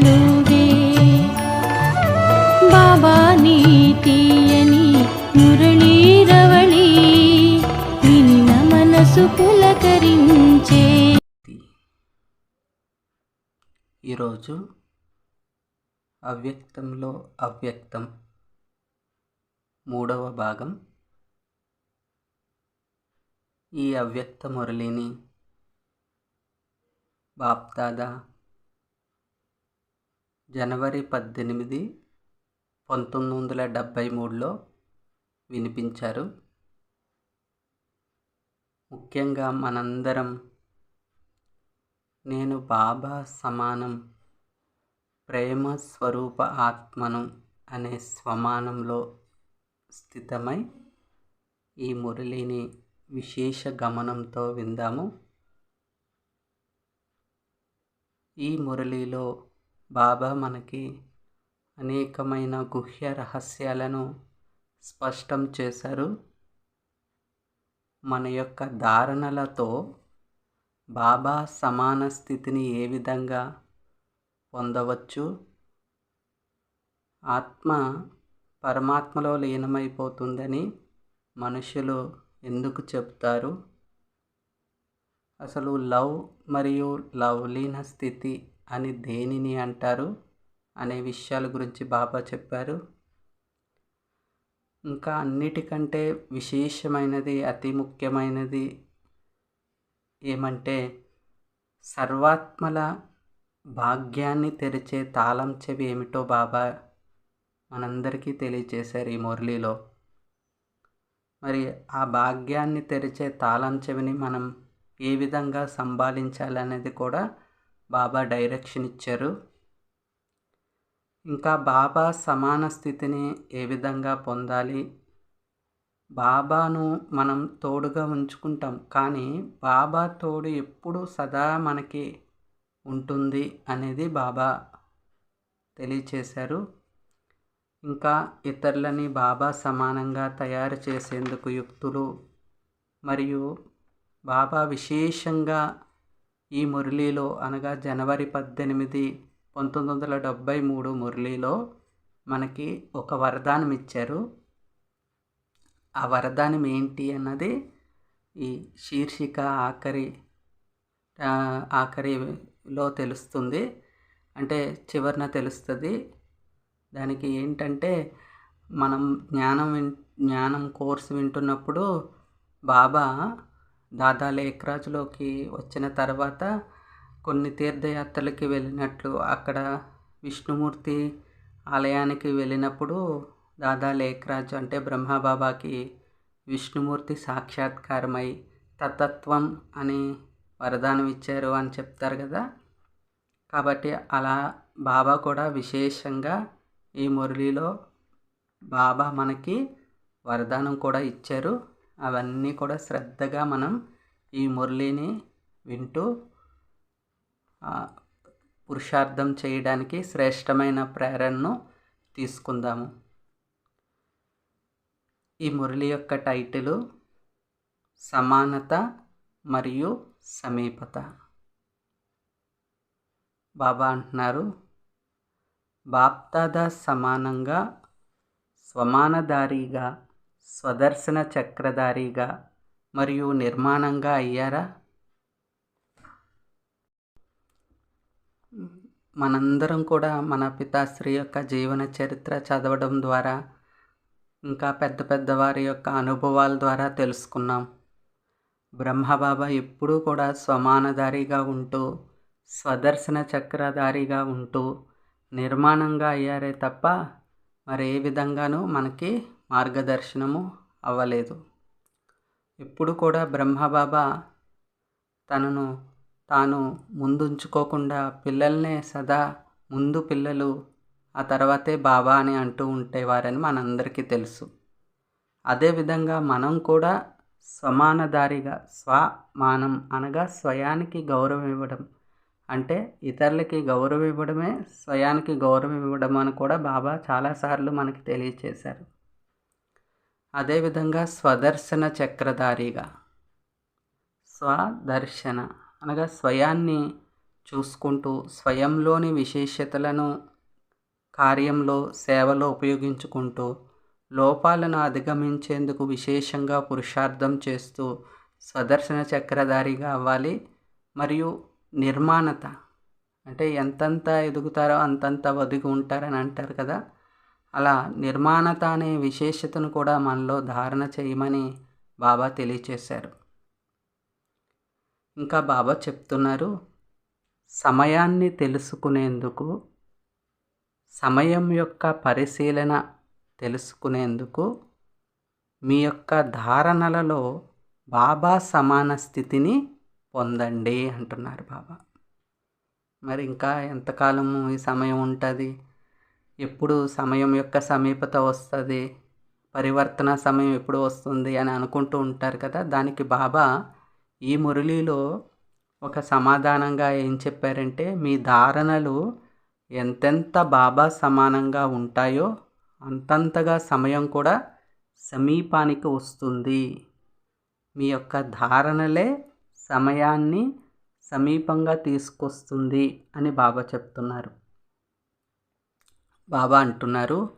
వెలుగే బాబా నీతియని మురళీరవళి విన్న మనసు పులకరించే ఈరోజు అవ్యక్తంలో అవ్యక్తం మూడవ భాగం ఈ అవ్యక్త మురళిని బాప్దాదా జనవరి పద్దెనిమిది పంతొమ్మిది వందల డెబ్భై మూడులో వినిపించారు. ముఖ్యంగా మనందరం నేను బాబా సమానం ప్రేమ స్వరూప ఆత్మను అనే స్వమానంలో స్థితమై ఈ మురళిని విశేష గమనంతో విందాము. ఈ మురళిలో బాబా మనకి అనేకమైన గుహ్య రహస్యాలను స్పష్టం చేశారు. మన యొక్క ధారణలతో బాబా సమాన స్థితిని ఏ విధంగా పొందవచ్చు? ఆత్మ పరమాత్మలో లీనమైపోతుందని మనుషులు ఎందుకు చెప్తారు? అసలు లవ్ మరియు లవ్లీన స్థితి అని దేనిని అంటారు అనే విషయాల గురించి బాబా చెప్పారు. ఇంకా అన్నిటికంటే విశేషమైనది అతి ముఖ్యమైనది ఏమంటే సర్వాత్మల భాగ్యాన్ని తెరిచే తాళం చెవి ఏమిటో బాబా మనందరికీ తెలియచేశారు ఈ మురళిలో. మరి ఆ భాగ్యాన్ని తెరిచే తాళం చెవిని మనం ఏ విధంగా సంభాలించాలనేది కూడా బాబా డైరెక్షన్ ఇచ్చారు. ఇంకా బాబా సమాన స్థితిని ఏ విధంగా పొందాలి? బాబాను మనం తోడుగా ఉంచుకుంటాం కానీ బాబా తోడు ఎప్పుడు సదా మనకి ఉంటుంది అనేది బాబా తెలియచేశారు. ఇంకా ఇతరులని బాబా సమానంగా తయారు చేసేందుకు యుక్తులు మరియు బాబా విశేషంగా ఈ మురళిలో అనగా జనవరి పద్దెనిమిది పంతొమ్మిది వందల డెబ్భై మూడు మురళిలో మనకి ఒక వరదానం ఇచ్చారు. ఆ వరదానం ఏంటి అన్నది ఈ శీర్షిక ఆఖరి ఆఖరిలో తెలుస్తుంది. అంటే చివరిన తెలుస్తుంది. దానికి ఏంటంటే మనం జ్ఞానం విన్ జ్ఞానం కోర్సు వింటున్నప్పుడు బాబా దాదా లేఖరాజులోకి వచ్చిన తర్వాత కొన్ని తీర్థయాత్రలకి వెళ్ళినట్లు అక్కడ విష్ణుమూర్తి ఆలయానికి వెళ్ళినప్పుడు దాదా లేఖరాజు అంటే బ్రహ్మబాబాకి విష్ణుమూర్తి సాక్షాత్కారమై తతత్వం అని వరదానం ఇచ్చారు అని చెప్తారు కదా. కాబట్టి అలా బాబా కూడా విశేషంగా ఈ మురళిలో బాబా మనకి వరదానం కూడా ఇచ్చారు. అవన్నీ కూడా శ్రద్ధగా మనం ఈ మురళిని వింటూ పురుషార్థం చేయడానికి శ్రేష్టమైన ప్రేరణను తీసుకుందాము. ఈ మురళి యొక్క టైటిలు సమానత మరియు సమీపత. బాబా అంటున్నారు బాప్దాదా సమానంగా స్వమానదారీగా స్వదర్శన చక్రధారిగా మరియు నిర్మాణంగా అయ్యారా? మనందరం కూడా మన పితాశ్రీ యొక్క జీవన చరిత్ర చదవడం ద్వారా ఇంకా పెద్ద పెద్ద వారి యొక్క అనుభవాల ద్వారా తెలుసుకున్నాం. బ్రహ్మబాబా ఎప్పుడూ కూడా స్వమానధారిగా ఉంటూ స్వదర్శన చక్రధారిగా ఉంటూ నిర్మాణంగా అయ్యారే తప్ప మరి ఏ విధంగానూ మనకి మార్గదర్శనము అవ్వలేదు. ఇప్పుడు కూడా బ్రహ్మబాబా తనను తాను ముందుంచుకోకుండా పిల్లల్నే సదా ముందు పిల్లలు ఆ తర్వాతే బాబా అని అంటూ ఉండేవారని మనందరికీ తెలుసు. అదేవిధంగా మనం కూడా సమానదారిగా స్వమానం అనగా స్వయానికి గౌరవం ఇవ్వడం అంటే ఇతరులకి గౌరవం ఇవ్వడమే స్వయానికి గౌరవం ఇవ్వడం అని కూడా బాబా చాలాసార్లు మనకి తెలియచేశారు. అదేవిధంగా స్వదర్శన చక్రధారిగా. స్వదర్శన అనగా స్వయాన్ని చూసుకుంటూ స్వయంలోని విశేషతలను కార్యంలో సేవలో ఉపయోగించుకుంటూ లోపాలను అధిగమించేందుకు విశేషంగా పురుషార్థం చేస్తూ స్వదర్శన చక్రధారిగా అవ్వాలి. మరియు నిర్మాణత అంటే ఎంతంత ఎదుగుతారో అంతంత ఒదిగి ఉంటారని అంటారు కదా. అలా నిర్మాణత అనే విశేషతను కూడా మనలో ధారణ చేయమని బాబా తెలియచేశారు. ఇంకా బాబా చెప్తున్నారు సమయాన్ని తెలుసుకునేందుకు సమయం యొక్క పరిశీలన తెలుసుకునేందుకు మీ యొక్క ధారణలలో బాబా సమాన స్థితిని పొందండి అంటున్నారు బాబా. మరి ఇంకా ఎంతకాలము ఈ సమయం ఉంటుంది? ఎప్పుడు సమయం యొక్క సమీపత వస్తుంది పరివర్తన సమయం ఎప్పుడు వస్తుంది అని అనుకుంటూ ఉంటారు కదా. దానికి బాబా ఈ మురళిలో ఒక సమాధానంగా ఏం చెప్పారంటే మీ ధారణలు ఎంతెంత బాబా సమానంగా ఉంటాయో అంతంతగా సమయం కూడా సమీపానికి వస్తుంది. మీ యొక్క ధారణలే సమయాన్ని సమీపంగా తీసుకొస్తుంది అని బాబా చెప్తున్నారు. బాబా అంటున్నారు.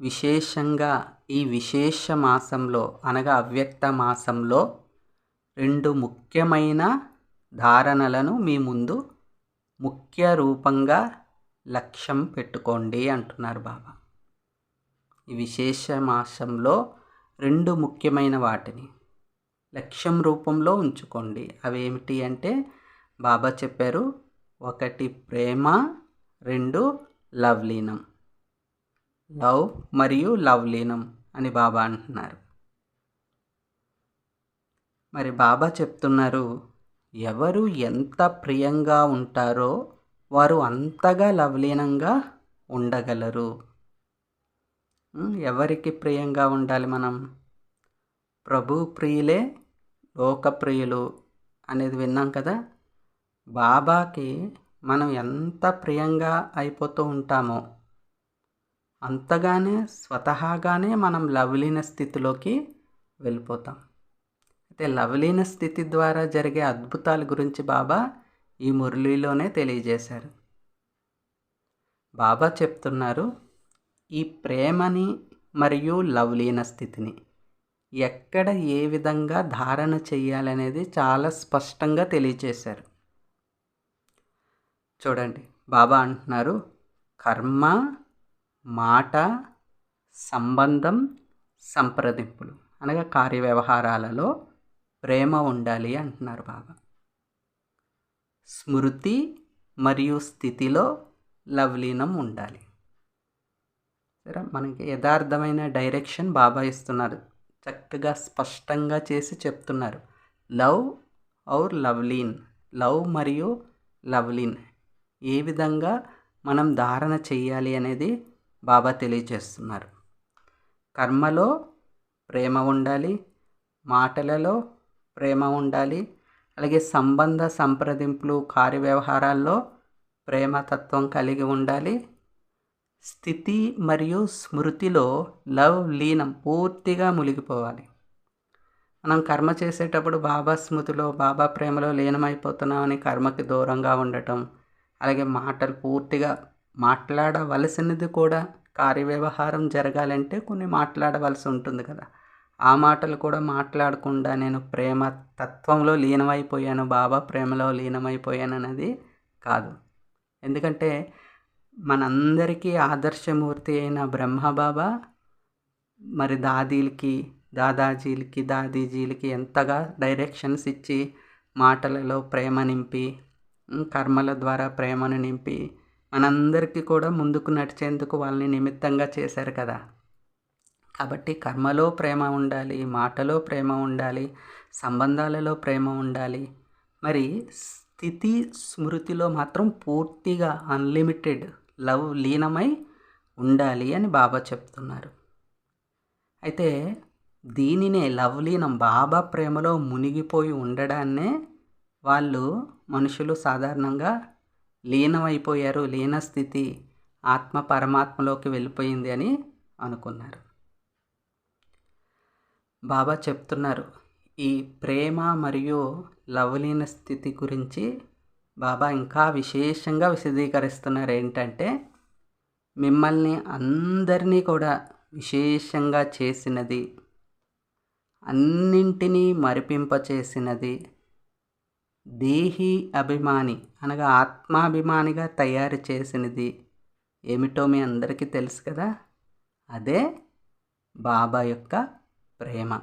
విశేషంగా ఈ విశేష మాసంలో అనగా అవ్యక్త మాసంలో రెండు ముఖ్యమైన ధారణలను మీ ముందు ముఖ్య రూపంగా లక్ష్యం పెట్టుకోండి అంటున్నారు బాబా. ఈ విశేష మాసంలో రెండు ముఖ్యమైన వాటిని లక్ష్యం రూపంలో ఉంచుకోండి. అవి ఏమిటి అంటే బాబా చెప్పారు ఒకటి ప్రేమ రెండు లవ్లీనం. లవ్ మరియు లవ్లీనం అని బాబా అంటున్నారు. మరి బాబా చెప్తున్నారు ఎవరు ఎంత ప్రియంగా ఉంటారో వారు అంతగా లవ్లీనంగా ఉండగలరు. ఎవరికి ప్రియంగా ఉండాలి మనం? ప్రభు ప్రియులే లోకప్రియులు అనేది విన్నాం కదా? బాబాకి మనం ఎంత ప్రియంగా అయిపోతూ ఉంటామో అంతగానే స్వతహాగానే మనం లవ్లీన స్థితిలోకి వెళ్ళిపోతాం. అయితే లవ్లీన స్థితి ద్వారా జరిగే అద్భుతాల గురించి బాబా ఈ మురళిలోనే తెలియజేశారు. బాబా చెప్తున్నారు ఈ ప్రేమని మరియు లవ్లీన స్థితిని ఎక్కడ ఏ విధంగా ధారణ చేయాలనేది చాలా స్పష్టంగా తెలియజేశారు. చూడండి. బాబా అంటున్నారు కర్మ మాట సంబంధం సంప్రదింపులు. అనగా కార్య వ్యవహారాలలో ప్రేమ ఉండాలి అంటున్నారు బాబా. స్మృతి మరియు స్థితిలో లవ్లీనం ఉండాలి. సరే మనకి యథార్థమైన డైరెక్షన్ బాబా ఇస్తున్నారు. చక్కగా స్పష్టంగా చేసి చెప్తున్నారు. లవ్ ఔర్ లవ్లీన్ లవ్ మరియు లవ్లీన్. ఏ విధంగా మనం ధారణ చేయాలి అనేది బాబా తెలియజేస్తున్నారు కర్మలో ప్రేమ ఉండాలి మాటలలో ప్రేమ ఉండాలి అలాగే సంబంధ సంప్రదింపులు కార్యవ్యవహారాల్లో ప్రేమతత్వం కలిగి ఉండాలి. స్థితి మరియు స్మృతిలో లవ్ లీనం పూర్తిగా మునిగిపోవాలి. మనం కర్మ చేసేటప్పుడు బాబా స్మృతిలో బాబా ప్రేమలో లీనమైపోతున్నామని కర్మకి దూరంగా ఉండటం అలాగే మాటలు పూర్తిగా మాట్లాడవలసినది కూడా కార్యవ్యవహారం జరగాలంటే కొన్ని మాట్లాడవలసి ఉంటుంది కదా. ఆ మాటలు కూడా మాట్లాడకుండా నేను ప్రేమ తత్వంలో లీనమైపోయాను బాబా ప్రేమలో లీనమైపోయాను అనేది కాదు. ఎందుకంటే మనందరికీ ఆదర్శమూర్తి అయిన బ్రహ్మబాబా మరి దాదీలకి దాదాజీలకి దాదీజీలకి ఎంతగా డైరెక్షన్స్ ఇచ్చి మాటలలో ప్రేమ నింపి కర్మల ద్వారా ప్రేమను నింపి మనందరికీ కూడా ముందుకు నడిచేందుకు వాళ్ళని నిమిత్తంగా చేశారు కదా. కాబట్టి కర్మలో ప్రేమ ఉండాలి మాటలో ప్రేమ ఉండాలి సంబంధాలలో ప్రేమ ఉండాలి. మరి స్థితి స్మృతిలో మాత్రం పూర్తిగా అన్లిమిటెడ్ లవ్ లీనమై ఉండాలి అని బాబా చెప్తున్నారు. అయితే దీనినే లవ్లీనం బాబా ప్రేమలో మునిగిపోయి ఉండడాన్నే వాళ్ళు మనుషులు సాధారణంగా లీనమైపోయారు లీన స్థితి ఆత్మ పరమాత్మలోకి వెళ్ళిపోయింది అని అనుకున్నారు. బాబా చెప్తున్నారు ఈ ప్రేమ మరియు లవలీన స్థితి గురించి బాబా ఇంకా విశేషంగా విశదీకరిస్తున్నారు. ఏంటంటే మిమ్మల్ని అందరినీ కూడా విశేషంగా చేసినది అన్నింటినీ మరిపింపచేసినది దేహి అభిమాని అనగా ఆత్మాభిమానిగా తయారు చేసినది ఏమిటో మీ అందరికీ తెలుసు కదా? అదే బాబా యొక్క ప్రేమ.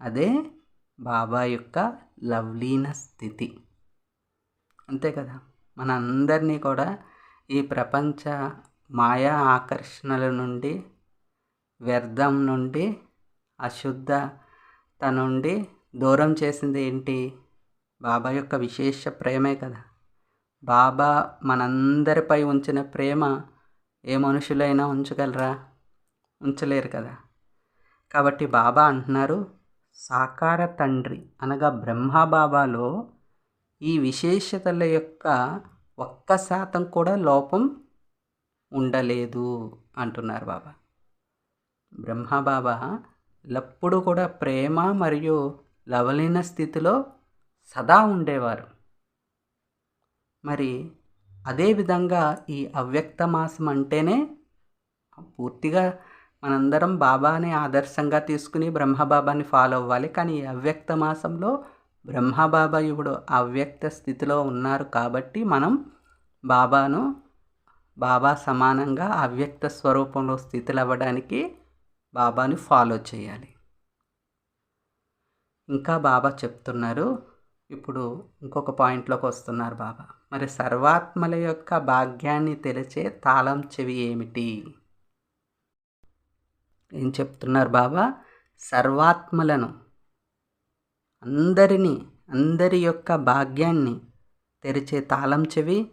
అదే బాబా యొక్క లవ్లీన స్థితి. అంతే కదా? మన అందరినీ కూడా ఈ ప్రపంచ మాయా ఆకర్షణల నుండి వ్యర్థం నుండి అశుద్ధత నుండి దూరం చేసింది ఏంటి? బాబా యొక్క విశేష ప్రేమే కదా. బాబా మనందరిపై ఉంచిన ప్రేమ ఏ మనుషులైనా ఉంచగలరా? ఉంచలేరు కదా. కాబట్టి బాబా అంటున్నారు సాకార తండ్రి అనగా బ్రహ్మ బాబాలో ఈ విశేషతల యొక్క ఒక్క శాతం కూడా లోపం ఉండలేదు అంటున్నారు బాబా. బ్రహ్మ బాబా ఎల్లప్పుడూ కూడా ప్రేమ మరియు లవలీన స్థితిలో సదా ఉండేవారు. మరి అదేవిధంగా ఈ అవ్యక్త మాసం అంటేనే పూర్తిగా మనందరం బాబాని ఆదర్శంగా తీసుకుని బ్రహ్మబాబాని ఫాలో అవ్వాలి. కానీ ఈ అవ్యక్త మాసంలో బ్రహ్మబాబా ఇప్పుడు అవ్యక్త స్థితిలో ఉన్నారు కాబట్టి మనం బాబాను బాబా సమానంగా అవ్యక్త స్వరూపంలో స్థితిలో అవ్వడానికి బాబాని ఫాలో చేయాలి. ఇంకా బాబా చెప్తున్నారు ఇప్పుడు ఇంకొక పాయింట్లోకి వస్తున్నారు బాబా. మరి సర్వాత్మల యొక్క భాగ్యాన్ని తెలిచే తాళం చెవి ఏమిటి? ఏం చెప్తున్నారు బాబా? సర్వాత్మలను అందరినీ అందరి యొక్క భాగ్యాన్ని తెరిచే తాళం చెవి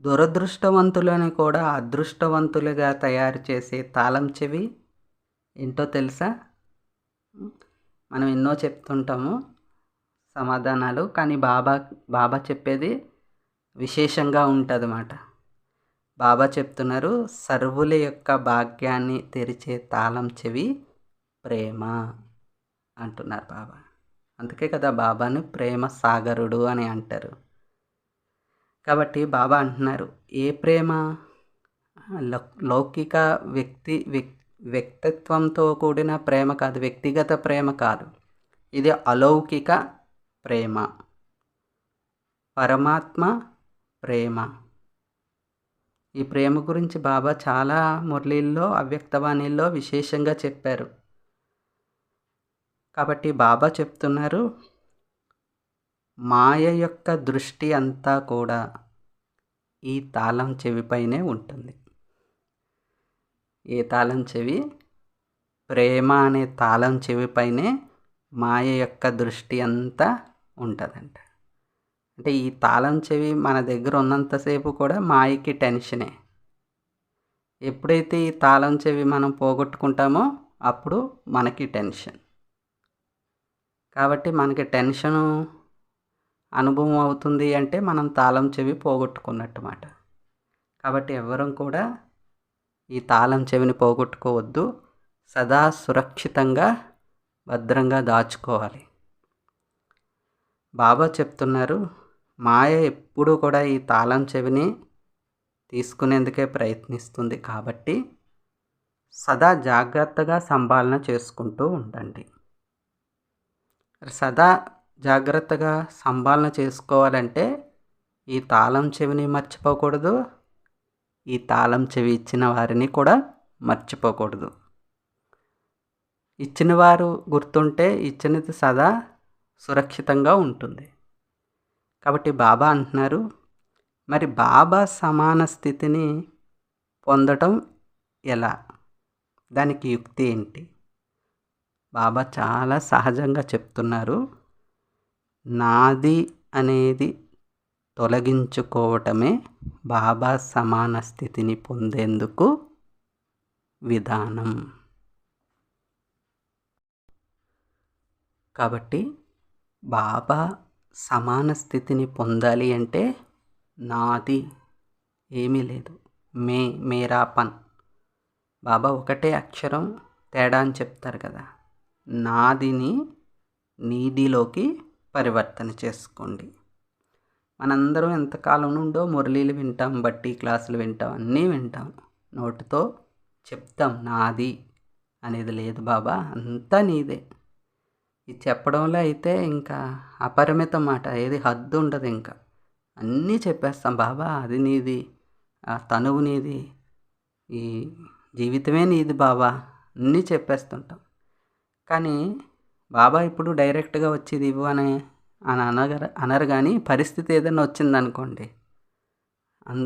దురదృష్టవంతులను కూడా అదృష్టవంతులుగా తయారు చేసే తాళం చెవి ఏంటో తెలుసా? మనం ఎన్నో చెప్తుంటాము సమాధానాలు కానీ బాబా బాబా చెప్పేది విశేషంగా ఉంటుంది అన్నమాట బాబా చెప్తున్నారు సర్వుల యొక్క భాగ్యాన్ని తెరిచే తాళం చెవి ప్రేమ అంటున్నారు బాబా. అందుకే కదా బాబాను ప్రేమ సాగరుడు అని అంటారు. కాబట్టి బాబా అంటున్నారు ఏ ప్రేమ? లౌకిక వ్యక్తి వ్యక్తిత్వంతో కూడిన ప్రేమ కాదు వ్యక్తిగత ప్రేమ కాదు. ఇది అలౌకిక ప్రేమ. పరమాత్మ ప్రేమ. ఈ ప్రేమ గురించి బాబా చాలా మురళీల్లో అవ్యక్తవాణిల్లో విశేషంగా చెప్పారు. కాబట్టి బాబా చెప్తున్నారు మాయ యొక్క దృష్టి అంతా కూడా ఈ తాళం చెవిపైనే ఉంటుంది. ఏ తాళం చెవి? ప్రేమ అనే తాళం చెవిపైనే మాయ యొక్క దృష్టి అంతా ఉంటుందంట. అంటే ఈ తాళం చెవి మన దగ్గర ఉన్నంతసేపు కూడా మాయకి టెన్షనే. ఎప్పుడైతే ఈ తాళం చెవి మనం పోగొట్టుకుంటామో అప్పుడు మనకి టెన్షన్. కాబట్టి మనకి టెన్షను అనుభవం అవుతుంది అంటే మనం తాళం చెవి పోగొట్టుకున్నట్టు మాట కాబట్టి ఎవరం కూడా ఈ తాళం చెవిని పోగొట్టుకోవద్దు. సదా సురక్షితంగా భద్రంగా దాచుకోవాలి. బాబా చెప్తున్నారు మాయ ఎప్పుడూ కూడా ఈ తాళం చెవిని తీసుకునేందుకే ప్రయత్నిస్తుంది కాబట్టి సదా జాగ్రత్తగా సంభాళన చేసుకుంటూ ఉండండి. సదా జాగ్రత్తగా సంభాళన చేసుకోవాలంటే ఈ తాళం చెవిని మర్చిపోకూడదు ఈ తాళం చెవి ఇచ్చిన వారిని కూడా మర్చిపోకూడదు. ఇచ్చిన వారు గుర్తుంటే ఇచ్చినది సదా సురక్షితంగా ఉంటుంది. కాబట్టి బాబా అంటున్నారు మరి బాబా సమాన స్థితిని పొందటం ఎలా? దానికి యుక్తి ఏంటి? బాబా చాలా సహజంగా చెప్తున్నారు నాది అనేది తొలగించుకోవటమే బాబా సమాన స్థితిని పొందేందుకు విధానం. కాబట్టి బాబా సమాన స్థితిని పొందాలి అంటే నాది ఏమీ లేదు. మే మేరా పన్. బాబా ఒకటే అక్షరం తేడా అని చెప్తారు కదా. నాదిని నీదిలోకి పరివర్తన చేసుకోండి. మనందరం ఎంతకాలం నుండో మురళీలు వింటాం బట్టి క్లాసులు వింటాం అన్నీ వింటాం. నోటితో చెప్తాం నాది అనేది లేదు బాబా అంతా నీదే. ఇది చెప్పడంలో అయితే ఇంకా అపరిమిత మాట ఏది హద్దు ఉండదు ఇంకా. అన్నీ చెప్పేస్తాం. బాబా అది నీది. ఆ తనువు నీది. ఈ జీవితమే నీది బాబా. అన్నీ చెప్పేస్తుంటాం. కానీ బాబా ఇప్పుడు డైరెక్ట్గా వచ్చేది ఇవ్వు అని అని అనగర అనరు కానీ పరిస్థితి ఏదైనా వచ్చిందనుకోండి అన్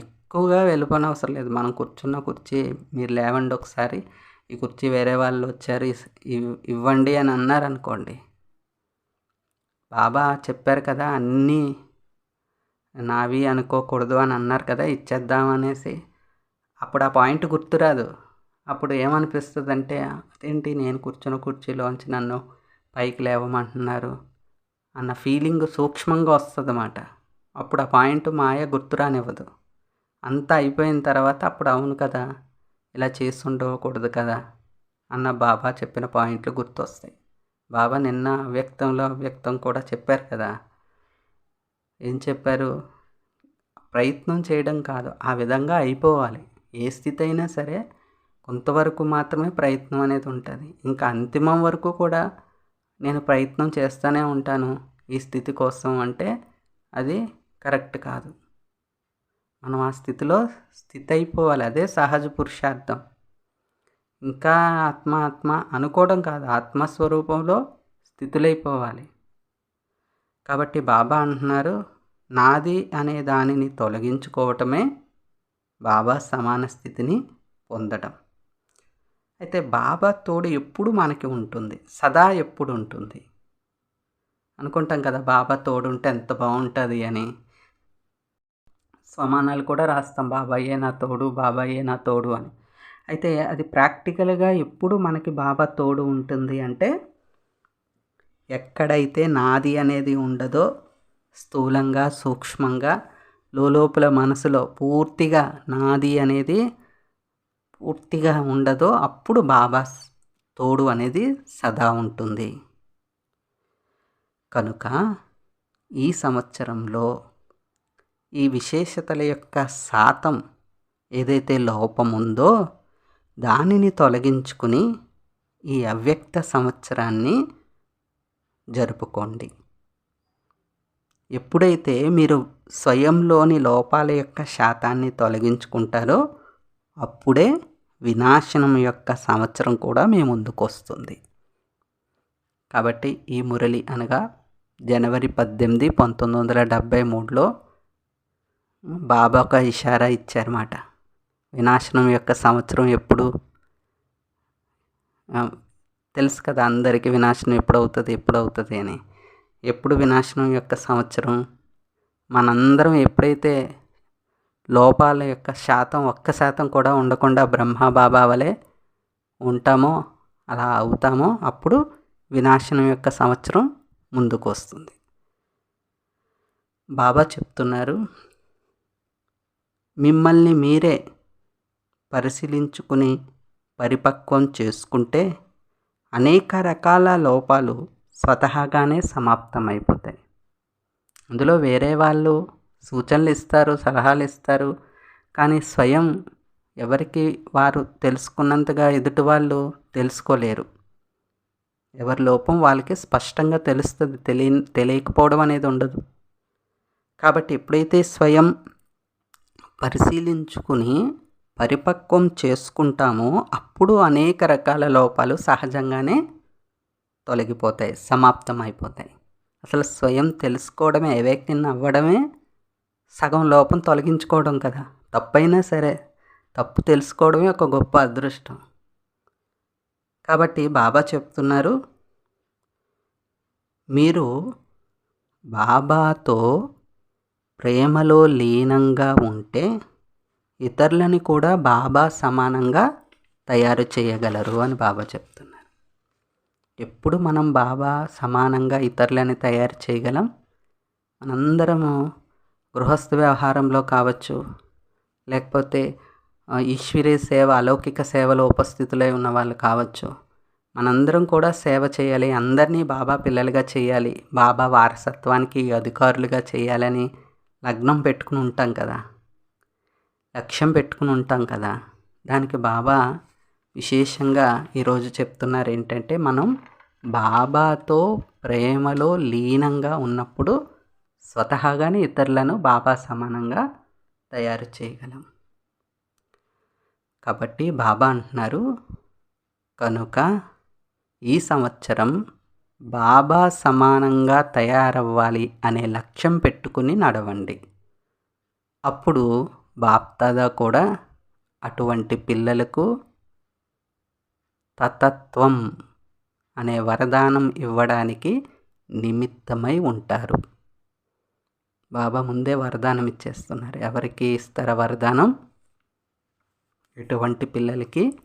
ఎక్కువగా వెళ్ళిపోని అవసరం లేదు. మనం కూర్చున్న కుర్చీ మీరు లేవండి ఒకసారి. ఈ కుర్చీ వేరే వాళ్ళు వచ్చారు ఇవ్వండి అని అన్నారనుకోండి. బాబా చెప్పారు కదా అన్నీ నావి అనుకోకూడదు అని అన్నారు కదా ఇచ్చేద్దాం అనేసి. అప్పుడు ఆ పాయింట్ గుర్తురాదు. అప్పుడు ఏమనిపిస్తుంది అంటే అదేంటి నేను కూర్చున్న కుర్చీలోంచి నన్ను పైకి లేవమంటున్నారు అన్న ఫీలింగ్ సూక్ష్మంగా వస్తుంది అన్నమాట అప్పుడు ఆ పాయింట్ మాయ గుర్తురానివ్వదు. అంతా అయిపోయిన తర్వాత అప్పుడు అవును కదా ఇలా చేస్తుండకూడదు కదా అన్న బాబా చెప్పిన పాయింట్లు గుర్తొస్తాయి. బాబా నిన్న అవ్యక్తంలో అవ్యక్తం కూడా చెప్పారు కదా. ఏం చెప్పారు? ప్రయత్నం చేయడం కాదు ఆ విధంగా అయిపోవాలి. ఏ స్థితి అయినా సరే కొంతవరకు మాత్రమే ప్రయత్నం అనేది ఉంటుంది. ఇంకా అంతిమం వరకు కూడా నేను ప్రయత్నం చేస్తూనే ఉంటాను ఈ స్థితి కోసం అంటే అది కరెక్ట్ కాదు. మనం ఆ స్థితిలో స్థితి అయిపోవాలి అదే సహజ పురుషార్థం. ఇంకా ఆత్మ ఆత్మ అనుకోవడం కాదు. ఆత్మస్వరూపంలో స్థితులైపోవాలి. కాబట్టి బాబా అంటున్నారు నాది అనే దానిని తొలగించుకోవటమే బాబా సమాన స్థితిని పొందడం అయితే బాబా తోడు ఎప్పుడు మనకి ఉంటుంది? సదా ఎప్పుడు ఉంటుంది? అనుకుంటాం కదా బాబా తోడు ఉంటే ఎంత బాగుంటుంది అని. స్వమానాలు కూడా రాస్తాం. బాబాయే నా తోడు బాబాయే నా తోడు అని. అయితే అది ప్రాక్టికల్గా ఎప్పుడు మనకి బాబా తోడు ఉంటుంది అంటే ఎక్కడైతే నాది అనేది ఉండదో స్థూలంగా సూక్ష్మంగా లోపల మనసులో పూర్తిగా నాది అనేది పూర్తిగా ఉండదో అప్పుడు బాబా తోడు అనేది సదా ఉంటుంది. కనుక ఈ సంవత్సరంలో ఈ విశేషతల యొక్క శాతం ఏదైతే లోపం ఉందో దానిని తొలగించుకుని ఈ అవ్యక్త సంవత్సరాన్ని జరుపుకోండి. ఎప్పుడైతే మీరు స్వయంలోని లోపాల యొక్క శాతాన్ని తొలగించుకుంటారో అప్పుడే వినాశనం యొక్క సంవత్సరం కూడా మీ ముందుకు వస్తుంది. కాబట్టి ఈ మురళి అనగా జనవరి పద్దెనిమిది పంతొమ్మిది వందల డెబ్భై మూడులో బాబా ఒక ఇషారా ఇచ్చారన్నమాట. వినాశనం యొక్క సంవత్సరం ఎప్పుడు? తెలుసు కదా అందరికీ వినాశనం ఎప్పుడు అవుతుంది ఎప్పుడు అవుతుంది అని. ఎప్పుడు వినాశనం యొక్క సంవత్సరం? మనందరం ఎప్పుడైతే లోపాల యొక్క శాతం ఒక్క శాతం కూడా ఉండకుండా బ్రహ్మ బాబా వలె ఉంటామో అలా అవుతామో అప్పుడు వినాశనం యొక్క సంవత్సరం ముందుకు వస్తుంది బాబా చెప్తున్నారు మిమ్మల్ని మీరే పరిశీలించుకుని పరిపక్వం చేసుకుంటే అనేక రకాల లోపాలు స్వతహాగానే సమాప్తమైపోతాయి. అందులో వేరే వాళ్ళు సూచనలు ఇస్తారు సలహాలు ఇస్తారు. కానీ స్వయం ఎవరికి వారు తెలుసుకున్నంతగా ఎదుటి వాళ్ళు తెలుసుకోలేరు. ఎవరి లోపం వాళ్ళకి స్పష్టంగా తెలుస్తుంది తెలియ తెలియకపోవడం అనేది ఉండదు. కాబట్టి ఎప్పుడైతే స్వయం పరిశీలించుకుని పరిపక్వం చేసుకుంటామో అప్పుడు అనేక రకాల లోపాలు సహజంగానే తొలగిపోతాయి సమాప్తం అయిపోతాయి అసలు స్వయం తెలుసుకోవడమే వ్యక్తిని అవ్వడమే సగం లోపం తొలగించుకోవడం కదా. తప్పైనా సరే తప్పు తెలుసుకోవడమే ఒక గొప్ప అదృష్టం. కాబట్టి బాబా చెప్తున్నారు మీరు బాబాతో ప్రేమలో లీనంగా ఉంటే ఇతరులని కూడా బాబా సమానంగా తయారు చేయగలరు అని బాబా చెప్తున్నారు. ఎప్పుడు మనం బాబా సమానంగా ఇతరులని తయారు చేయగలం? మనందరము గృహస్థ వ్యవహారంలో కావచ్చు లేకపోతే ఈశ్వరీ సేవ అలౌకిక సేవలో ఉపస్థితులై ఉన్న వాళ్ళు కావచ్చు మనందరం కూడా సేవ చేయాలి అందరినీ బాబా పిల్లలుగా చేయాలి బాబా వారసత్వానికి అధికారులుగా చేయాలని లగ్నం పెట్టుకుని ఉంటాం కదా. లక్ష్యం పెట్టుకుని ఉంటాం కదా. దానికి బాబా విశేషంగా ఈరోజు చెప్తున్నారు ఏంటంటే మనం బాబాతో ప్రేమలో లీనంగా ఉన్నప్పుడు స్వతహాగానే ఇతరులను బాబా సమానంగా తయారు చేయగలం. కాబట్టి బాబా అంటున్నారు కనుక ఈ సంవత్సరం బాబా సమానంగా తయారవ్వాలి అనే లక్ష్యం పెట్టుకుని నడవండి. అప్పుడు బాప్దాదా కూడా అటువంటి పిల్లలకు తతత్వం అనే వరదానం ఇవ్వడానికి నిమిత్తమై ఉంటారు. బాబా ముందే వరదానం ఇచ్చేస్తున్నారు. ఎవరికి ఇస్తారా వరదానం? ఇటువంటి పిల్లలకి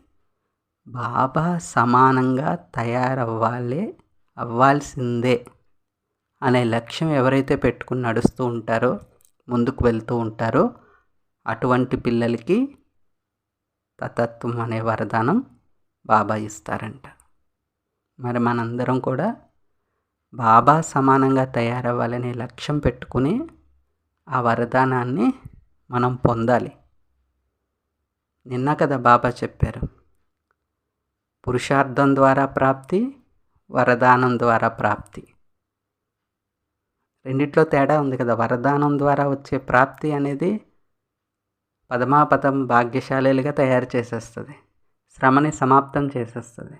బాబా సమానంగా తయారవ్వాలి అవ్వాల్సిందే అనే లక్ష్యం ఎవరైతే పెట్టుకుని నడుస్తూ ఉంటారో ముందుకు వెళ్తూ ఉంటారో అటువంటి పిల్లలకి తతత్వం అనే వరదానం బాబా ఇస్తారంట. మరి మనందరం కూడా బాబా సమానంగా తయారవ్వాలనే లక్ష్యం పెట్టుకుని ఆ వరదానాన్ని మనం పొందాలి. నిన్న కదా బాబా చెప్పారు పురుషార్థం ద్వారా ప్రాప్తి వరదానం ద్వారా ప్రాప్తి. రెండిట్లో తేడా ఉంది కదా. వరదానం ద్వారా వచ్చే ప్రాప్తి అనేది పదమాపదం భాగ్యశాలీలుగా తయారు చేసేస్తుంది. శ్రమని సమాప్తం చేసేస్తుంది.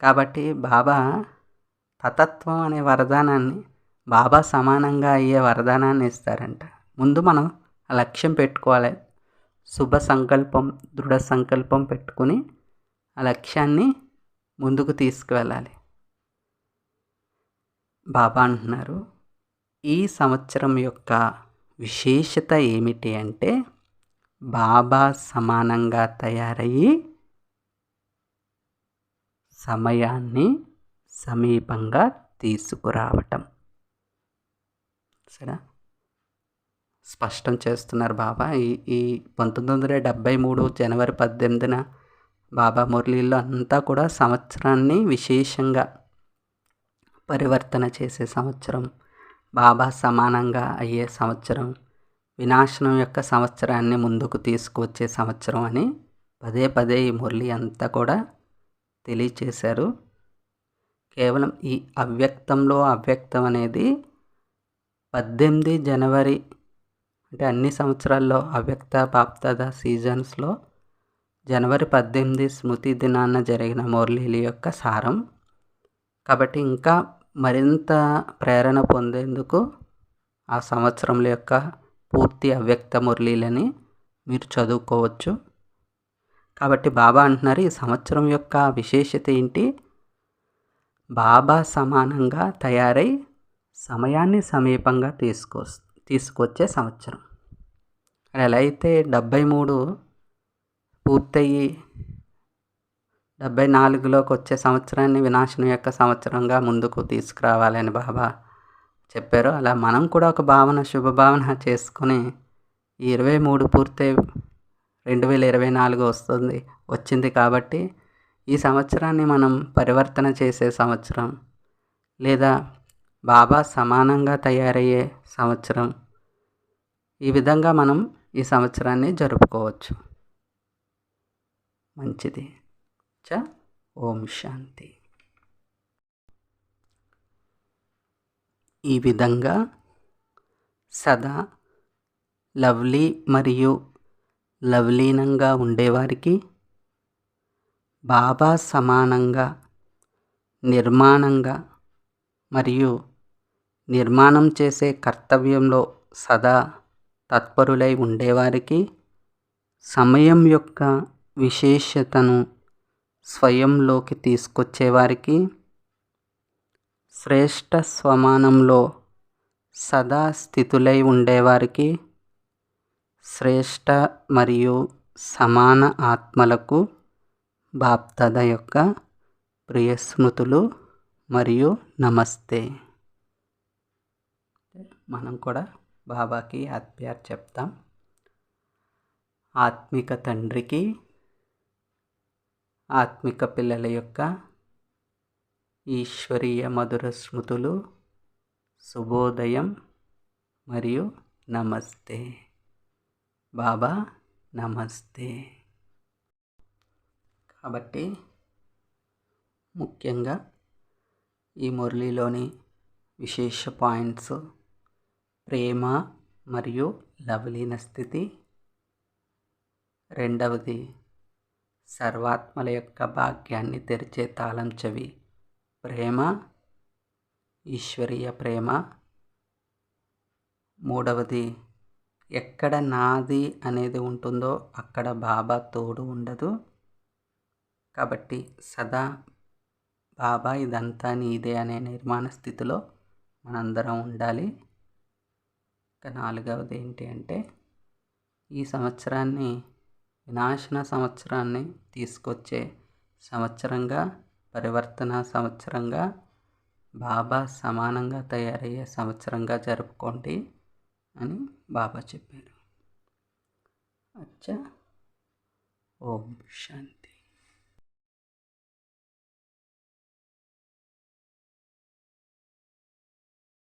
కాబట్టి బాబా తతత్వం అనే వరదానాన్ని బాబా సమానంగా అయ్యే వరదానాన్ని ఇస్తారంట. ముందు మనం ఆ లక్ష్యం పెట్టుకోవాలి. శుభ సంకల్పం దృఢ సంకల్పం పెట్టుకుని ఆ లక్ష్యాన్ని ముందుకు తీసుకువెళ్ళాలి. బాబా అంటున్నారు ఈ సంవత్సరం యొక్క విశేషత ఏమిటి అంటే బాబా సమానంగా తయారయ్యి సమయాన్ని సమీపంగా తీసుకురావటం. సరే స్పష్టం చేస్తున్నారు బాబా. ఈ ఈ పంతొమ్మిది వందల డెబ్భై మూడు జనవరి పద్దెనిమిదిన బాబా మురళీలో అంతా కూడా సంవత్సరాన్ని విశేషంగా పరివర్తన చేసే సంవత్సరం బాబా సమానంగా అయ్యే సంవత్సరం వినాశనం యొక్క సంవత్సరాన్ని ముందుకు తీసుకువచ్చే సంవత్సరం అని పదే పదే ఈ మురళి అంతా కూడా తెలియచేశారు. కేవలం ఈ అవ్యక్తంలో అవ్యక్తం అనేది పద్దెనిమిది జనవరి అంటే అన్ని సంవత్సరాల్లో అవ్యక్త బాప్తద సీజన్స్లో జనవరి పద్దెనిమిది స్మృతి దినాన జరిగిన మురళీల యొక్క సారం. కాబట్టి ఇంకా మరింత ప్రేరణ పొందేందుకు ఆ సంవత్సరం యొక్క పూర్తి అవ్యక్త మురళీలని మీరు చదువుకోవచ్చు. కాబట్టి బాబా అంటున్నారు ఈ సంవత్సరం యొక్క విశేషత ఏంటి? బాబా సమానంగా తయారై సమయాన్ని సమీపంగా తీసుకో తీసుకొచ్చే సంవత్సరం. ఎలా అయితే డెబ్భై మూడు పూర్తయ్యి డెబ్భై నాలుగులోకి వచ్చే సంవత్సరాన్ని వినాశనం యొక్క సంవత్సరంగా ముందుకు తీసుకురావాలని బాబా చెప్పారు. అలా మనం కూడా ఒక భావన శుభభావన చేసుకుని ఈ ఇరవై మూడు పూర్తయి రెండు వేల ఇరవై నాలుగు వస్తుంది వచ్చింది కాబట్టి ఈ సంవత్సరాన్ని మనం పరివర్తన చేసే సంవత్సరం లేదా బాబా సమానంగా తయారయ్యే సంవత్సరం ఈ విధంగా మనం ఈ సంవత్సరాన్ని జరుపుకోవచ్చు. మంచిది. చ ఓం శాంతి. ఈ విధంగా సదా లవ్లీ మరియు లవ్లీనంగా ఉండేవారికి బాబా సమానంగా నిర్మాణంగా మరియు నిర్మాణం చేసే కర్తవ్యంలో సదా తత్పరులై ఉండేవారికి సమయం యొక్క విశేషతను స్వయంలోకి తీసుకొచ్చేవారికి శ్రేష్ట స్వమానంలో సదా స్థితులై ఉండేవారికి శ్రేష్ట మరియు సమాన ఆత్మలకు బాప్తద యొక్క ప్రియస్మృతులు మరియు నమస్తే. మనం కూడా బాబాకి ఆత్మీయార్ చెప్తాం. ఆత్మిక తండ్రికి ఆత్మిక పిల్లల యొక్క ఈశ్వరీయ మధుర స్మృతులు శుభోదయం మరియు నమస్తే. బాబా నమస్తే. కాబట్టి ముఖ్యంగా ఈ మురళిలోని విశేష పాయింట్స్ ప్రేమ మరియు లవలీన స్థితి. రెండవది సర్వాత్మల యొక్క భాగ్యాన్ని తెరిచే తాళం చెవి. ప్రేమ ఈశ్వరీయ ప్రేమ. మూడవది ఎక్కడ నాది అనేది ఉంటుందో అక్కడ బాబా తోడు ఉండదు. కాబట్టి సదా బాబా ఇదంతా నీదే అనే నిర్మాణ స్థితిలో మనందరం ఉండాలి. ఇంకా నాలుగవది ఏంటి అంటే ఈ సంవత్సరాన్ని వినాశన సంవత్సరాన్ని తీసుకొచ్చే సంవత్సరంగా పరివర్తన సంవత్సరంగా బాబా సమానంగా తయారయ్యే సంవత్సరంగా జరుపుకోండి అని బాబా చెప్పారు. అచ్చా. ఓం శాంతి.